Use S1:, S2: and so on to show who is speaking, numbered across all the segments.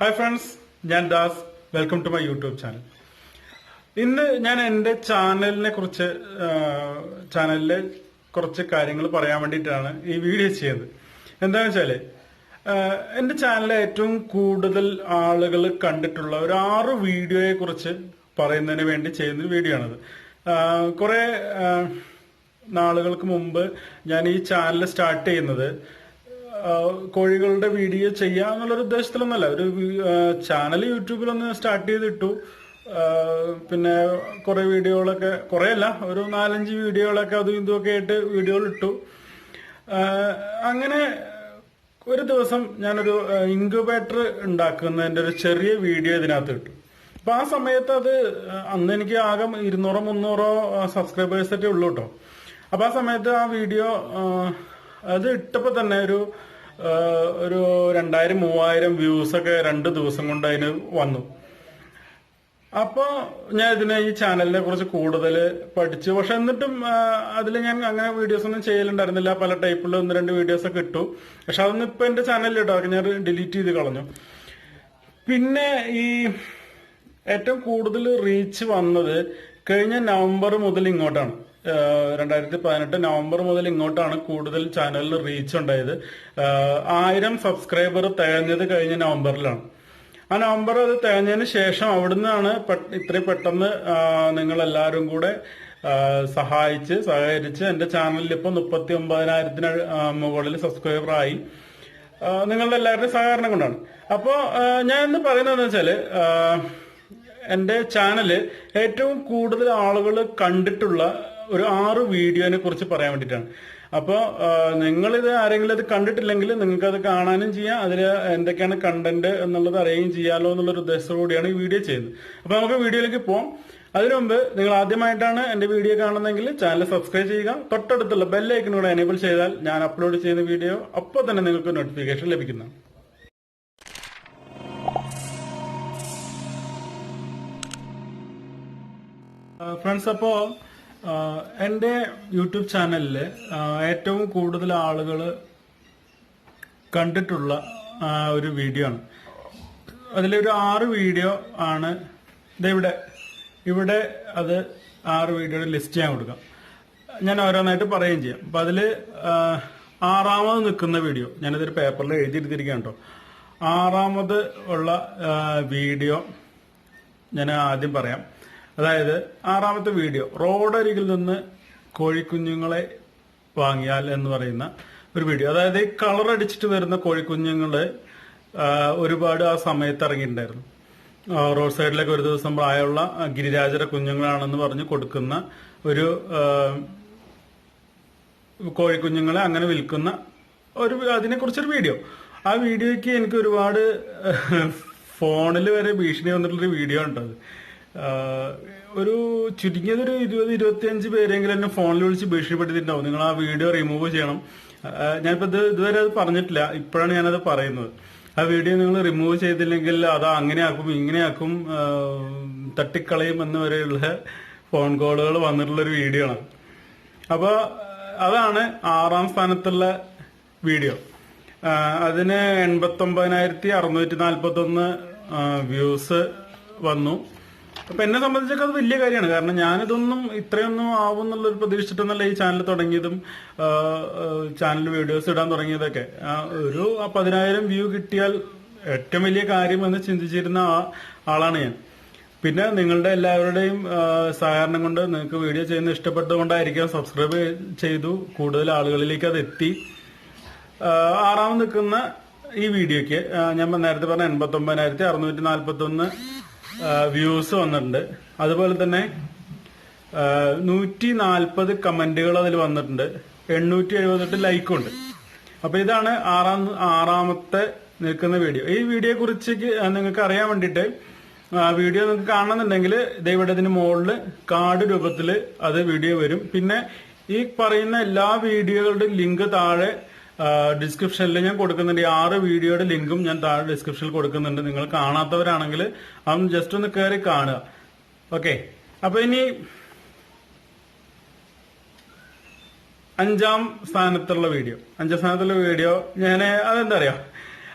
S1: Hi friends ഞാൻ Das. Welcome to my YouTube channel ഇന്ന് ഞാൻ എന്റെ ചാനലിനെ കുറിച്ച് ചാനലിലെ കുറച്ച് കാര്യങ്ങൾ പറയാൻ വേണ്ടിയിട്ടാണ് ഈ വീഡിയോ ചെയ്യുന്നത് എന്താണെന്ന് വെച്ചാൽ എന്റെ ചാനലിലെ ഏറ്റവും കൂടുതൽ ആളുകൾ കണ്ടിട്ടുള്ള ഒരു ആറ് വീഡിയോയെ കുറിച്ച് പറയുന്നതിന് വേണ്ടി ചെയ്യുന്ന വീഡിയോ ആണത്. കുറേ നാളുകൾക്ക് മുമ്പ് ഞാൻ ഈ ചാനൽ സ്റ്റാർട്ട് ചെയ്യുന്നത് കോഴികളുടെ വീഡിയോ ചെയ്യാം എന്നുള്ളൊരു ഉദ്ദേശത്തിലൊന്നല്ല ഒരു ചാനൽ യൂട്യൂബിലൊന്ന് സ്റ്റാർട്ട് ചെയ്തിട്ടു. പിന്നെ കുറെ വീഡിയോകളൊക്കെ കുറെ അല്ല ഒരു നാലഞ്ച് വീഡിയോകളൊക്കെ അതും ഇതുമൊക്കെ ആയിട്ട് വീഡിയോകൾ ഇട്ടു അങ്ങനെ ഒരു ദിവസം ഞാനൊരു ഇൻക്യുബേറ്റർ ഉണ്ടാക്കുന്നതിന്റെ ഒരു ചെറിയ വീഡിയോ ഇതിനകത്ത് ഇട്ടു. അപ്പൊ ആ സമയത്ത് അത് അന്ന് എനിക്ക് ആകെ ഇരുന്നൂറോ മുന്നൂറോ സബ്സ്ക്രൈബേഴ്സൊക്കെ ഉള്ളൂ കേട്ടോ അപ്പൊ ആ സമയത്ത് ആ വീഡിയോ അത് ഇട്ടപ്പോ തന്നെ ഒരു ഒരു രണ്ടായിരം മൂവായിരം വ്യൂസ് ഒക്കെ രണ്ട് ദിവസം കൊണ്ട് അതിന് വന്നു. അപ്പോ ഞാൻ ഇതിനെ ഈ ചാനലിനെ കുറിച്ച് കൂടുതൽ പഠിച്ചു. പക്ഷെ എന്നിട്ടും അതിൽ ഞാൻ അങ്ങനെ വീഡിയോസ് ഒന്നും ചെയ്യലുണ്ടായിരുന്നില്ല. പല ടൈപ്പിലുള്ള ഒന്ന് രണ്ട് വീഡിയോസ് ഒക്കെ ഇട്ടു. പക്ഷെ അതൊന്നും ഇപ്പൊ എന്റെ ചാനലിൽ അതൊക്കെ ഞാൻ ഡിലീറ്റ് ചെയ്ത് കളഞ്ഞു. പിന്നെ ഈ ഏറ്റവും കൂടുതൽ റീച്ച് വന്നത് കഴിഞ്ഞ നവംബർ മുതൽ ഇങ്ങോട്ടാണ്. രണ്ടായിരത്തി പതിനെട്ട് നവംബർ മുതൽ ഇങ്ങോട്ടാണ് കൂടുതൽ ചാനലിൽ റീച്ച് ഉണ്ടായത്. ആയിരം സബ്സ്ക്രൈബർ തികഞ്ഞത് കഴിഞ്ഞ നവംബറിലാണ്. ആ നവംബർ അത് തികഞ്ഞതിന് ശേഷം അവിടുന്നാണ് ഇത്രയും പെട്ടെന്ന് നിങ്ങൾ എല്ലാവരും കൂടെ സഹായിച്ച് സഹകരിച്ച് എന്റെ ചാനലിൽ ഇപ്പൊ മുപ്പത്തി ഒമ്പതിനായിരത്തിന് മുകളിൽ സബ്സ്ക്രൈബർ ആയി. നിങ്ങളുടെ എല്ലാവരുടെയും സഹകരണം കൊണ്ടാണ്. അപ്പോ ആ, ഞാൻ ഇന്ന് പറയുന്നതെന്ന് വെച്ചാൽ എന്റെ ചാനൽ ഏറ്റവും കൂടുതൽ ആളുകൾ കണ്ടിട്ടുള്ള ഒരു ആറ് വീഡിയോനെ കുറിച്ച് പറയാൻ വേണ്ടിയിട്ടാണ്. അപ്പോൾ നിങ്ങളിത് ആരെങ്കിലും അത് കണ്ടിട്ടില്ലെങ്കിൽ നിങ്ങൾക്ക് അത് കാണാനും ചെയ്യാം അതിൽ എന്തൊക്കെയാണ് കണ്ടന്റ് എന്നുള്ളത് അറിയുകയും ചെയ്യാമല്ലോ എന്നുള്ളൊരു ഉദ്ദേശത്തോടുകൂടിയാണ് ഈ വീഡിയോ ചെയ്യുന്നത്. അപ്പൊ നമുക്ക് വീഡിയോയിലേക്ക് പോകാം അതിനു മുമ്പ് നിങ്ങൾ ആദ്യമായിട്ടാണ് എന്റെ വീഡിയോ കാണുന്നതെങ്കിൽ ചാനൽ സബ്സ്ക്രൈബ് ചെയ്യുക. തൊട്ടടുത്തുള്ള ബെല്ലൈക്കനോട് എനേബിൾ ചെയ്താൽ ഞാൻ അപ്ലോഡ് ചെയ്യുന്ന വീഡിയോ അപ്പോൾ തന്നെ നിങ്ങൾക്ക് നോട്ടിഫിക്കേഷൻ ലഭിക്കുന്നതാണ്. ഫ്രണ്ട്സ് അപ്പോ എന്റെ യൂട്യൂബ് ചാനലിൽ ഏറ്റവും കൂടുതൽ ആളുകൾ കണ്ടിട്ടുള്ള ഒരു വീഡിയോ ആണ്. അതിലൊരു ആറ് വീഡിയോ ആണ്. ദേ ഇവിടെ അത് ആറ് വീഡിയോയുടെ ലിസ്റ്റ് ചെയ്യാൻ കൊടുക്കാം. ഞാൻ ഓരോന്നായിട്ട് പറയുകയും ചെയ്യാം. അപ്പൊ അതിൽ ആറാമത് നിൽക്കുന്ന വീഡിയോ ഞാനിതൊരു പേപ്പറിൽ എഴുതിയെടുത്തിരിക്കുകയാണ് കേട്ടോ. ആറാമത് ഉള്ള വീഡിയോ ഞാൻ ആദ്യം പറയാം. അതായത് ആറാമത്തെ വീഡിയോ റോഡരികിൽ നിന്ന് കോഴിക്കുഞ്ഞുങ്ങളെ വാങ്ങിയാൽ എന്ന് പറയുന്ന ഒരു വീഡിയോ. അതായത് ഈ കളർ അടിച്ചിട്ട് വരുന്ന കോഴിക്കുഞ്ഞുങ്ങൾ ഒരുപാട് ആ സമയത്ത് ഇറങ്ങിയിട്ടുണ്ടായിരുന്നു. റോഡ് സൈഡിലേക്ക് ഒരു ദിവസം പ്രായമുള്ള ഗിരിരാജര കുഞ്ഞുങ്ങളാണെന്ന് പറഞ്ഞ് കൊടുക്കുന്ന ഒരു കോഴിക്കുഞ്ഞുങ്ങളെ അങ്ങനെ വിൽക്കുന്ന ഒരു അതിനെ കുറിച്ചൊരു വീഡിയോ. ആ വീഡിയോയ്ക്ക് എനിക്ക് ഒരുപാട് ഫോണിൽ വരെ ഭീഷണി വന്നിട്ടുള്ളൊരു വീഡിയോ ഉണ്ടത് ഒരു ചുരുങ്ങിയതൊരു ഇരുപത് ഇരുപത്തിയഞ്ച് പേരെങ്കിലും എന്നെ ഫോണിൽ വിളിച്ച് ഭീഷണിപ്പെടുത്തിയിട്ടുണ്ടാവും. നിങ്ങൾ ആ വീഡിയോ റിമൂവ് ചെയ്യണം. ഞാനിപ്പോ ഇത് ഇതുവരെ അത് പറഞ്ഞിട്ടില്ല. ഇപ്പോഴാണ് ഞാനത് പറയുന്നത്. ആ വീഡിയോ നിങ്ങൾ റിമൂവ് ചെയ്തില്ലെങ്കിൽ അത് അങ്ങനെയാക്കും ഇങ്ങനെയാക്കും തട്ടിക്കളയും എന്ന് വരെയുള്ള ഫോൺ കോളുകൾ വന്നിട്ടുള്ള ഒരു വീഡിയോ ആണ്. അപ്പൊ അതാണ് ആറാം സ്ഥാനത്തുള്ള വീഡിയോ അതിന് എൺപത്തി ഒമ്പതിനായിരത്തി അറുന്നൂറ്റി നാൽപ്പത്തി ഒന്ന് വ്യൂസ് വന്നു. അപ്പൊ എന്നെ സംബന്ധിച്ചൊക്കെ അത് വലിയ കാര്യമാണ്. കാരണം ഞാനിതൊന്നും ഇത്രയൊന്നും ആവും എന്നുള്ളൊരു പ്രതീക്ഷിച്ചിട്ടൊന്നല്ല ഈ ചാനൽ തുടങ്ങിയതും ചാനൽ വീഡിയോസ് ഇടാൻ തുടങ്ങിയതൊക്കെ. ഒരു പതിനായിരം വ്യൂ കിട്ടിയാൽ ഏറ്റവും വലിയ കാര്യം എന്ന് ചിന്തിച്ചിരുന്ന ആളാണ് ഞാൻ. പിന്നെ നിങ്ങളുടെ എല്ലാവരുടെയും സഹകരണം കൊണ്ട് നിങ്ങൾക്ക് വീഡിയോ ചെയ്യുന്ന ഇഷ്ടപ്പെട്ടുകൊണ്ടായിരിക്കാം സബ്സ്ക്രൈബ് ചെയ്തു. കൂടുതൽ ആളുകളിലേക്ക് അത് എത്തി. ആറാമത് നിൽക്കുന്ന ഈ വീഡിയോക്ക് ഞാൻ നേരത്തെ പറഞ്ഞ എൺപത്തി ഒമ്പതിനായിരത്തി അറുന്നൂറ്റി നാൽപ്പത്തി ഒന്ന് വ്യൂസ് വന്നിട്ടുണ്ട്. അതുപോലെ തന്നെ നൂറ്റി നാൽപ്പത് കമന്റുകൾ അതിൽ വന്നിട്ടുണ്ട്. എണ്ണൂറ്റി എഴുപത്തെട്ട് ലൈക്കും ഉണ്ട്. അപ്പൊ ഇതാണ് ആറാം ആറാമത്തെ നിൽക്കുന്ന വീഡിയോ ഈ വീഡിയോയെ കുറിച്ച് നിങ്ങൾക്ക് അറിയാൻ വേണ്ടിയിട്ട് വീഡിയോ നിങ്ങൾക്ക് കാണണമെന്നുണ്ടെങ്കിൽ ദൈവയുടെ ഇതിന് മുകളിൽ കാർഡ് രൂപത്തിൽ അത് വീഡിയോ വരും. പിന്നെ ഈ പറയുന്ന എല്ലാ വീഡിയോകളുടെയും ലിങ്ക് താഴെ ഡിസ്ക്രിപ്ഷനിൽ ഞാൻ കൊടുക്കുന്നുണ്ട്. ഈ ആറ് വീഡിയോയുടെ ലിങ്കും ഞാൻ താഴെ ഡിസ്ക്രിപ്ഷനിൽ കൊടുക്കുന്നുണ്ട്. നിങ്ങൾ കാണാത്തവരാണെങ്കിൽ അതൊന്ന് ജസ്റ്റ് ഒന്ന് കയറി കാണുക. ഓക്കെ അപ്പൊ ഇനി അഞ്ചാം സ്ഥാനത്തുള്ള വീഡിയോ. അഞ്ചാം സ്ഥാനത്തുള്ള വീഡിയോ ഞാൻ അതെന്താ അറിയാ?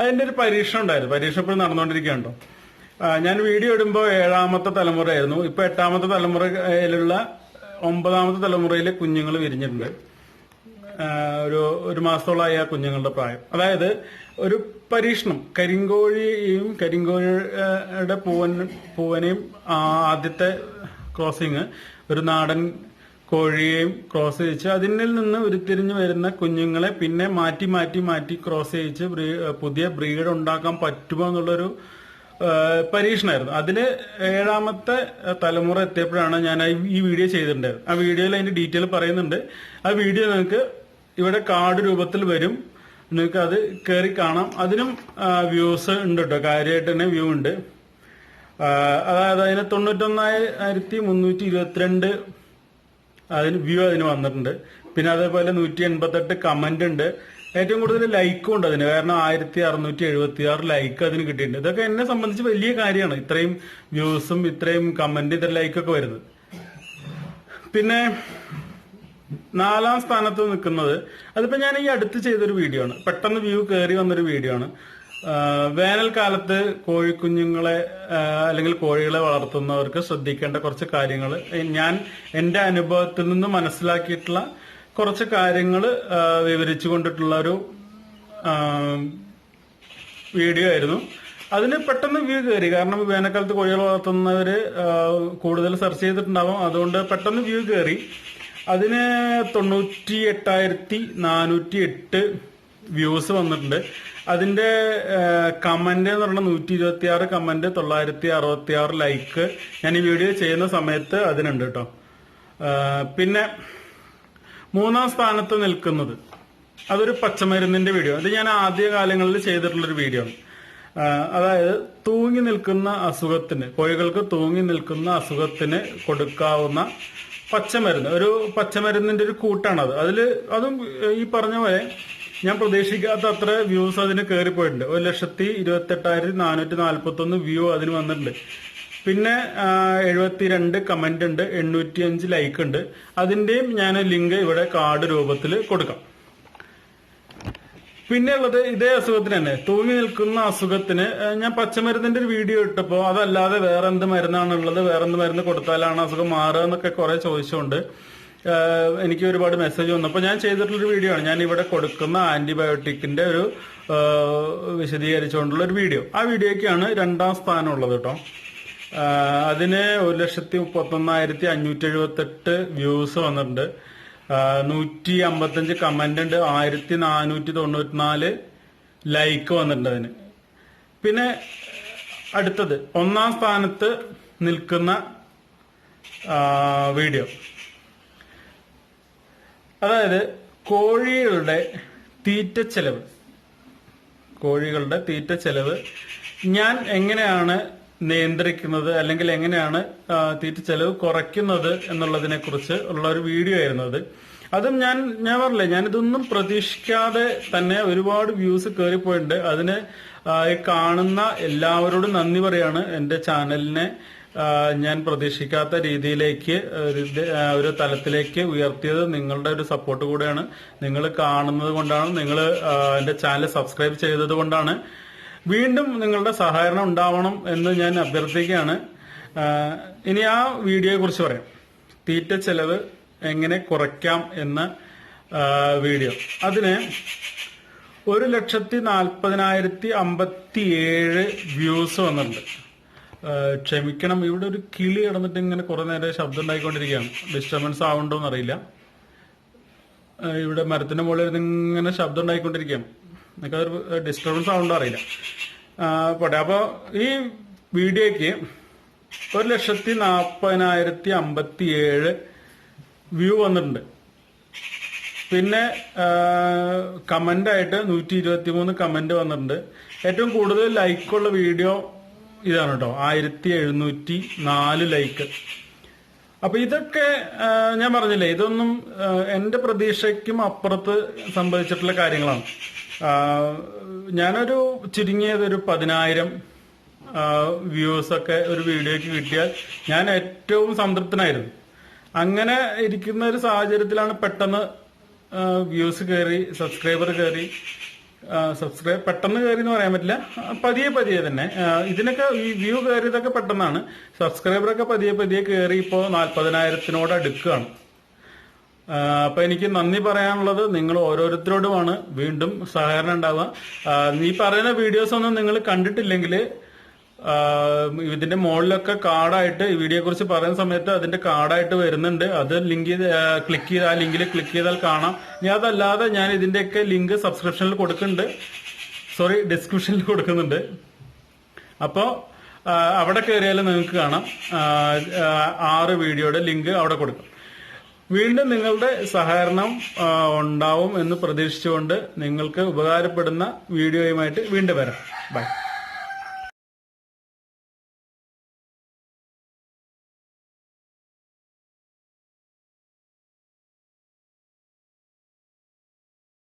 S1: അതിന്റെ ഒരു പരീക്ഷ ഉണ്ടായിരുന്നു. പരീക്ഷ ഇപ്പോഴും നടന്നുകൊണ്ടിരിക്കുകയുണ്ടോ ഞാൻ വീഡിയോ ഇടുമ്പോൾ ഏഴാമത്തെ തലമുറയായിരുന്നു. ഇപ്പൊ എട്ടാമത്തെ തലമുറയിലുള്ള ഒമ്പതാമത്തെ തലമുറയിലെ കുഞ്ഞുങ്ങൾ വിരിഞ്ഞിട്ടുണ്ട്. ഒരു ഒരു മാസത്തോളമായി കുഞ്ഞുങ്ങളുടെ പ്രായം. അതായത് ഒരു പരീക്ഷണം കരിങ്കോഴിയും കരിങ്കോഴിയുടെ പൂവൻ പൂവനെയും ആദ്യത്തെ ക്രോസിങ് ഒരു നാടൻ കോഴിയെയും ക്രോസ് ചെയ്യിച്ച് അതിൽ നിന്ന് ഉരുത്തിരിഞ്ഞു വരുന്ന കുഞ്ഞുങ്ങളെ പിന്നെ മാറ്റി മാറ്റി മാറ്റി ക്രോസ് ചെയ്യിച്ച് പുതിയ ബ്രീഡ് ഉണ്ടാക്കാൻ പറ്റുമോ എന്നുള്ളൊരു പരീക്ഷണമായിരുന്നു അതിൽ ഏഴാമത്തെ തലമുറ എത്തിയപ്പോഴാണ് ഞാൻ ഈ വീഡിയോ ചെയ്തിട്ടുണ്ടായത്. ആ വീഡിയോയിൽ അതിന്റെ ഡീറ്റെയിൽ പറയുന്നുണ്ട്. ആ വീഡിയോ നിങ്ങൾക്ക് ഇവിടെ കാർഡ് രൂപത്തിൽ വരും. നിങ്ങൾക്ക് അത് കയറി കാണാം. അതിനും വ്യൂസ് ഉണ്ട് കേട്ടോ കാര്യമായിട്ട് തന്നെ വ്യൂ ഉണ്ട്. അതായത് അതിന് തൊണ്ണൂറ്റൊന്നായിരത്തി മുന്നൂറ്റി ഇരുപത്തിരണ്ട് അതിന് വ്യൂ അതിന് വന്നിട്ടുണ്ട്. പിന്നെ അതേപോലെ നൂറ്റി എൺപത്തെട്ട് കമന്റ് ഉണ്ട്. ഏറ്റവും കൂടുതൽ ലൈക്കും ഉണ്ട് അതിന്. കാരണം ആയിരത്തി അറുന്നൂറ്റി എഴുപത്തി ആറ് ലൈക്ക് അതിന് കിട്ടിയിട്ടുണ്ട്. ഇതൊക്കെ എന്നെ സംബന്ധിച്ച് വലിയ കാര്യമാണ്. ഇത്രയും വ്യൂസും ഇത്രയും കമന്റ് ഇത്ര ലൈക്കൊക്കെ വരുന്നത്. പിന്നെ നാലാം സ്ഥാനത്ത് നിൽക്കുന്നത്. അതിപ്പോ ഞാൻ ഈ അടുത്ത് ചെയ്തൊരു വീഡിയോ ആണ്. പെട്ടെന്ന് വ്യൂ കയറി വന്നൊരു വീഡിയോ ആണ്. വേനൽക്കാലത്ത് കോഴിക്കുഞ്ഞുങ്ങളെ അല്ലെങ്കിൽ കോഴികളെ വളർത്തുന്നവർക്ക് ശ്രദ്ധിക്കേണ്ട കുറച്ച് കാര്യങ്ങൾ. ഞാൻ എന്റെ അനുഭവത്തിൽ നിന്ന് മനസ്സിലാക്കിയിട്ടുള്ള കുറച്ച് കാര്യങ്ങൾ വിവരിച്ചു കൊണ്ടിട്ടുള്ള ഒരു വീഡിയോ ആയിരുന്നു. അതിന് പെട്ടെന്ന് വ്യൂ കയറി കാരണം വേനൽക്കാലത്ത് കോഴികൾ വളർത്തുന്നവര് ആ, കൂടുതൽ സെർച്ച് ചെയ്തിട്ടുണ്ടാവും. അതുകൊണ്ട് പെട്ടെന്ന് വ്യൂ കയറി അതിന് തൊണ്ണൂറ്റി എട്ടായിരത്തി നാനൂറ്റി എട്ട് വ്യൂസ് വന്നിട്ടുണ്ട്. അതിന്റെ കമന്റ് എന്ന് പറഞ്ഞാൽ നൂറ്റി ഇരുപത്തി ആറ് കമന്റ് തൊള്ളായിരത്തി അറുപത്തി ആറ് ലൈക്ക്. ഞാൻ ഈ വീഡിയോ ചെയ്യുന്ന സമയത്ത് അതിനുണ്ട് കേട്ടോ. പിന്നെ മൂന്നാം സ്ഥാനത്ത് നിൽക്കുന്നത്. അതൊരു പച്ചമരുന്നിന്റെ വീഡിയോ. അത് ഞാൻ ആദ്യ കാലങ്ങളിൽ ചെയ്തിട്ടുള്ളൊരു വീഡിയോ ആണ്. അതായത് തൂങ്ങി നിൽക്കുന്ന അസുഖത്തിന് കോഴികൾക്ക് തൂങ്ങി നിൽക്കുന്ന അസുഖത്തിന് കൊടുക്കാവുന്ന പച്ചമരുന്ന് ഒരു പച്ചമരുന്നിന്റെ ഒരു കൂട്ടാണത്. അതിൽ അതും ഈ പറഞ്ഞ പോലെ ഞാൻ പ്രതീക്ഷിക്കാത്ത അത്ര വ്യൂസ് അതിന് കയറിപ്പോയിട്ടുണ്ട് ഒരു ലക്ഷത്തി ഇരുപത്തി എട്ടായിരത്തി നാനൂറ്റി നാൽപ്പത്തി ഒന്ന് വ്യൂ അതിന് വന്നിട്ടുണ്ട്. പിന്നെ എഴുപത്തിരണ്ട് കമന്റ് ഉണ്ട് എണ്ണൂറ്റി അഞ്ച് ലൈക്ക് ഉണ്ട്. അതിന്റെയും ഞാൻ ലിങ്ക് ഇവിടെ കാർഡ് രൂപത്തിൽ കൊടുക്കാം. പിന്നെ ഉള്ളത് ഇതേ അസുഖത്തിന് തന്നെ. തൂങ്ങി നിൽക്കുന്ന അസുഖത്തിന് ഞാൻ പച്ചമരുന്നിന്റെ ഒരു വീഡിയോ ഇട്ടപ്പോ അതല്ലാതെ വേറെ എന്ത് മരുന്നാണുള്ളത് വേറെ എന്ത് മരുന്ന് കൊടുത്താലാണ് അസുഖം മാറുക എന്നൊക്കെ കുറെ ചോദിച്ചുകൊണ്ട് എനിക്ക് ഒരുപാട് മെസ്സേജ് വന്നു. അപ്പൊ ഞാൻ ചെയ്തിട്ടുള്ളൊരു വീഡിയോ ആണ്. ഞാൻ ഇവിടെ കൊടുക്കുന്ന ആന്റിബയോട്ടിക്കിന്റെ ഒരു വിശദീകരിച്ചുകൊണ്ടുള്ള ഒരു വീഡിയോ. ആ വീഡിയോയ്ക്കാണ് രണ്ടാം സ്ഥാനം ഉള്ളത് കേട്ടോ. അതിന് ഒരു ലക്ഷത്തി മുപ്പത്തൊന്നായിരത്തി അഞ്ഞൂറ്റി എഴുപത്തെട്ട് വ്യൂസ് വന്നിട്ടുണ്ട്. നൂറ്റി അമ്പത്തഞ്ച് കമന്റ് ഉണ്ട്. ആയിരത്തി നാനൂറ്റി തൊണ്ണൂറ്റിനാല് ലൈക്ക് വന്നിട്ടുണ്ട് അതിന്. പിന്നെ അടുത്തത് ഒന്നാം സ്ഥാനത്ത് നിൽക്കുന്ന വീഡിയോ അതായത് കോഴികളുടെ തീറ്റ ചെലവ്. കോഴികളുടെ തീറ്റ ചെലവ്. ഞാൻ എങ്ങനെയാണ് നിയന്ത്രിക്കുന്നത് അല്ലെങ്കിൽ എങ്ങനെയാണ് തീറ്റ ചെലവ് കുറയ്ക്കുന്നത് എന്നുള്ളതിനെ കുറിച്ച് ഉള്ള ഒരു വീഡിയോ ആയിരുന്നു അത്. അതും ഞാൻ ഞാൻ പറഞ്ഞില്ലേ ഞാനിതൊന്നും പ്രതീക്ഷിക്കാതെ തന്നെ ഒരുപാട് വ്യൂസ് കയറിപ്പോയിട്ടുണ്ട് അതിന് കാണുന്ന എല്ലാവരോടും നന്ദി പറയാണ്. എന്റെ ചാനലിനെ ഞാൻ പ്രതീക്ഷിക്കാത്ത രീതിയിലേക്ക് ഒരു ഒരു തലത്തിലേക്ക് ഉയർത്തിയത് നിങ്ങളുടെ ഒരു സപ്പോർട്ട് കൂടെയാണ്. നിങ്ങൾ കാണുന്നത് കൊണ്ടാണ് നിങ്ങൾ എന്റെ ചാനൽ സബ്സ്ക്രൈബ് ചെയ്തത് കൊണ്ടാണ്. വീണ്ടും നിങ്ങളുടെ സഹകരണം ഉണ്ടാവണം എന്ന് ഞാൻ അഭ്യർത്ഥിക്കുകയാണ്. ഇനി ആ വീഡിയോയെ കുറിച്ച് പറയാം. തീറ്റ ചെലവ് എങ്ങനെ കുറയ്ക്കാം എന്ന വീഡിയോ. അതിന് ഒരു ലക്ഷത്തി നാൽപ്പതിനായിരത്തി അമ്പത്തി ഏഴ് വ്യൂസ് വന്നിട്ടുണ്ട്. ക്ഷമിക്കണം ഇവിടെ ഒരു കിളി കിടന്നിട്ട് ഇങ്ങനെ കുറെ നേരം ശബ്ദം ഉണ്ടായിക്കൊണ്ടിരിക്കുകയാണ് ഡിസ്റ്റർബൻസ് ആവുണ്ടോ അറിയില്ല ഇവിടെ മരത്തിന്റെ മുകളിൽ ഇങ്ങനെ ശബ്ദം ഉണ്ടായിക്കൊണ്ടിരിക്കുകയാണ് നിങ്ങൾക്ക് അതൊരു ഡിസ്റ്റർബൻസ് ആവുണ്ടോ അറിയില്ല. പോട്ടെ. അപ്പോൾ ഈ വീഡിയോയ്ക്ക് ഒരു ലക്ഷത്തി നാൽപ്പതിനായിരത്തി അമ്പത്തി ഏഴ് വ്യൂ വന്നിട്ടുണ്ട്. പിന്നെ കമന്റായിട്ട് നൂറ്റി ഇരുപത്തി മൂന്ന് കമന്റ് വന്നിട്ടുണ്ട്. ഏറ്റവും കൂടുതൽ ലൈക്കുള്ള വീഡിയോ ഇതാണ് കേട്ടോ. ആയിരത്തി എഴുന്നൂറ്റി നാല് ലൈക്ക്. അപ്പൊ ഇതൊക്കെ ഞാൻ പറഞ്ഞില്ലേ ഇതൊന്നും എന്റെ പ്രതീക്ഷയ്ക്കും അപ്പുറത്ത് സംഭവിച്ചിട്ടുള്ള കാര്യങ്ങളാണ്. ഞാനൊരു ചുരുങ്ങിയത് ഒരു പതിനായിരം വ്യൂസ് ഒക്കെ ഒരു വീഡിയോക്ക് കിട്ടിയാൽ ഞാൻ ഏറ്റവും സംതൃപ്തനായിരുന്നു. അങ്ങനെ ഇരിക്കുന്ന ഒരു സാഹചര്യത്തിലാണ് പെട്ടെന്ന് വ്യൂസ് കയറി സബ്സ്ക്രൈബർ കയറി സബ്സ്ക്രൈബ് പെട്ടെന്ന് കയറി എന്ന് പറയാൻ പറ്റില്ല. പതിയെ പതിയെ തന്നെ. ഇതിനൊക്കെ ഈ വ്യൂ കയറിയതൊക്കെ പെട്ടെന്നാണ്. സബ്സ്ക്രൈബറൊക്കെ പതിയെ പതിയെ കയറി ഇപ്പോൾ നാൽപ്പതിനായിരത്തിനോട് അടുക്കുകയാണ്. അപ്പൊ എനിക്ക് നന്ദി പറയാനുള്ളത് നിങ്ങൾ ഓരോരുത്തരോടുമാണ് വീണ്ടും സഹകരണം ഉണ്ടാവുക. നീ പറയുന്ന വീഡിയോസ് ഒന്നും നിങ്ങൾ കണ്ടിട്ടില്ലെങ്കിൽ ഇതിന്റെ മുകളിലൊക്കെ കാർഡായിട്ട് ഈ വീഡിയോയെ കുറിച്ച് പറയുന്ന സമയത്ത് അതിന്റെ കാർഡായിട്ട് വരുന്നുണ്ട്. അത് ലിങ്ക് ചെയ്ത് ക്ലിക്ക് ചെയ്ത് ആ ലിങ്കിൽ ക്ലിക്ക് ചെയ്താൽ കാണാം. ഇനി അതല്ലാതെ ഞാൻ ഇതിന്റെയൊക്കെ ലിങ്ക് സബ്സ്ക്രിപ്ഷനിൽ കൊടുക്കുന്നുണ്ട്. സോറി ഡിസ്ക്രിപ്ഷനിൽ കൊടുക്കുന്നുണ്ട്. അപ്പോൾ അവിടെ കയറിയാലും നിങ്ങൾക്ക് കാണാം. ആറ് വീഡിയോയുടെ ലിങ്ക് അവിടെ കൊടുക്കും. വീണ്ടും നിങ്ങളുടെ സഹകരണം ഉണ്ടാവും എന്ന് പ്രതീക്ഷിച്ചുകൊണ്ട് നിങ്ങൾക്ക് ഉപകാരപ്പെടുന്ന വീഡിയോയുമായിട്ട് വീണ്ടും വരാം. ബൈ.